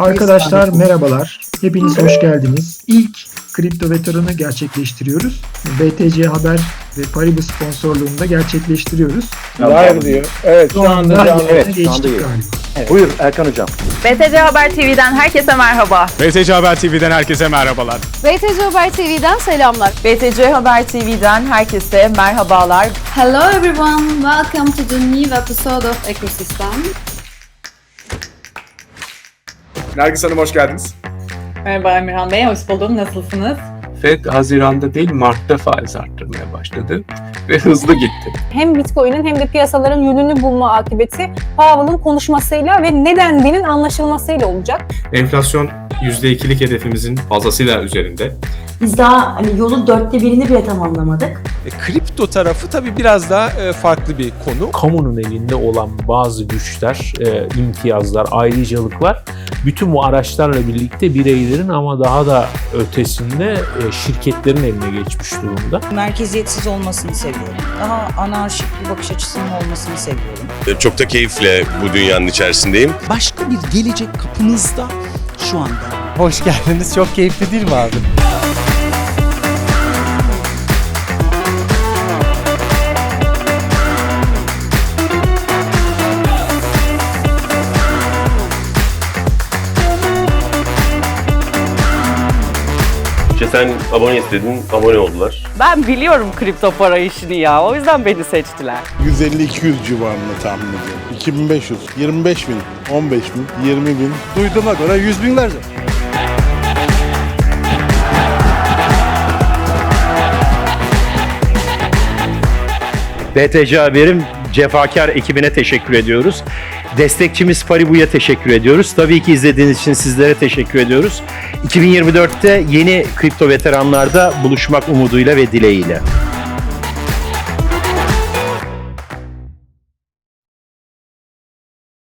Arkadaşlar merhabalar. Hepiniz hoş geldiniz. İlk kripto veteranı gerçekleştiriyoruz. BTC Haber ve Paribus sponsorluğunda gerçekleştiriyoruz. Live diyor. Evet şu anda yerine evet, şu geçtik anda iyi. galiba. Buyur Erkan Hocam. BTC Haber TV'den herkese merhaba. BTC Haber TV'den herkese merhabalar. BTC Haber TV'den selamlar. BTC Haber TV'den herkese merhabalar. Hello everyone, welcome to the new episode of Ecosystem. Nergis Hanım hoş geldiniz. Merhaba Emirhan Bey, hoş buldum. Nasılsınız? Fed Haziran'da değil Mart'ta faiz arttırmaya başladı ve hızlı gitti. hem Bitcoin'in hem de piyasaların yönünü bulma akıbeti Powell'ın konuşmasıyla ve nedeninin anlaşılmasıyla olacak. Enflasyon %2'lik hedefimizin fazlasıyla üzerinde. Biz daha hani yolun dörtte birini bile tamamlamadık. kripto tarafı tabii biraz daha e, farklı bir konu. kamunun elinde olan bazı güçler, e, imtiyazlar, ayrıcalıklar bütün bu araçlarla birlikte bireylerin ama daha da ötesinde e, şirketlerin eline geçmiş durumda. Merkeziyetsiz olmasını seviyorum. Daha anarşik bir bakış açısının olmasını seviyorum. Çok da keyifle bu dünyanın içerisindeyim. Başka bir gelecek kapımızda şu anda. Hoş geldiniz. Çok keyifli değil mi abi? Sen abone istedin, abone oldular. Ben biliyorum kripto para işini ya. O yüzden beni seçtiler. 150-200 civarında tahmin ediyorum. 2500, 25 bin, 15 bin, 20 bin. Duyduğuma göre yüz binlerce. BTC Haber'in cefakar ekibine teşekkür ediyoruz. Destekçimiz Paribu'ya teşekkür ediyoruz. Tabii ki izlediğiniz için sizlere teşekkür ediyoruz. 2024'te yeni kripto veteranlarda buluşmak umuduyla ve dileğiyle.